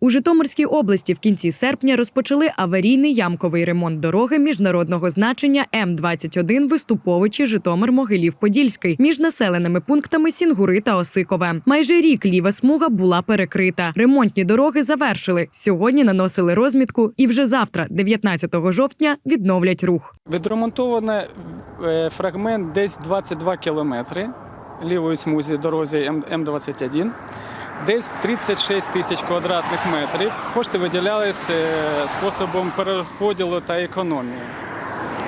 У Житомирській області в кінці серпня розпочали аварійний ямковий ремонт дороги міжнародного значення М-21 Виступовичі Житомир Могилів Подільський між населеними пунктами Сінгури та Осикове. Майже рік ліва смуга була перекрита. Ремонтні дороги завершили. Сьогодні наносили розмітку, і вже завтра, 19 жовтня, відновлять рух. Відремонтовано е, фрагмент десь 22 кілометри лівої смузі дорозі М- М21, десь 36 тисяч квадратних метрів. Кошти виділялись е, способом перерозподілу та економії.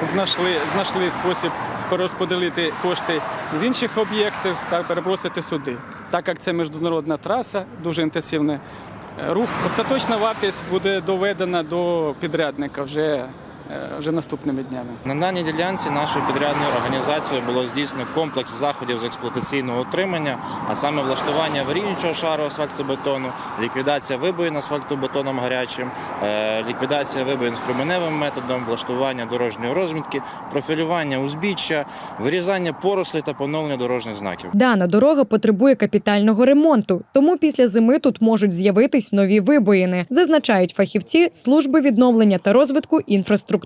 Знайшли, знайшли спосіб перерозподілити кошти з інших об'єктів та перебросити сюди. Так як це міжнародна траса, дуже інтенсивний е, рух. Остаточна вартість буде доведена до підрядника вже, вже наступними днями. На даній ділянці нашою підрядною організацією було здійснено комплекс заходів з експлуатаційного утримання, а саме влаштування аварійничого шару асфальтобетону, ліквідація вибоїн асфальтобетоном гарячим, е, ліквідація вибоїн струменевим методом, влаштування дорожньої розмітки, профілювання узбіччя, вирізання порослі та поновлення дорожніх знаків. Дана дорога потребує капітального ремонту, тому після зими тут можуть з'явитись нові вибоїни, зазначають фахівці служби відновлення та розвитку інфраструктури.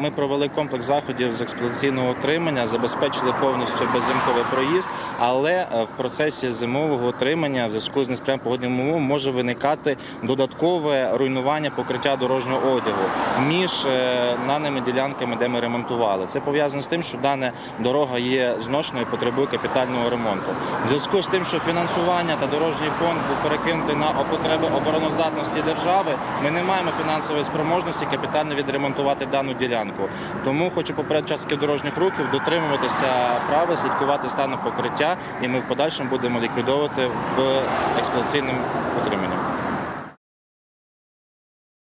Ми провели комплекс заходів з експлуатаційного утримання, забезпечили повністю беззимковий проїзд, але е, в процесі зимового утримання в зв'язку з несприятним погодним умовам може виникати додаткове руйнування покриття дорожнього одягу між е, даними ділянками, де ми ремонтували. Це пов'язано з тим, що дана дорога є зношеною і потребує капітального ремонту. В зв'язку з тим, що фінансування та дорожній фонд був перекинутий на потреби обороноздатності держави, ми не маємо фінансової спроможності капітально відремонтувати дану ділянку. Тому хочу попередити учасників дорожніх рухів дотримуватися правил, слідкувати стану покриття, і ми в подальшому будемо ліквідовувати в експлуатаційному утриманні.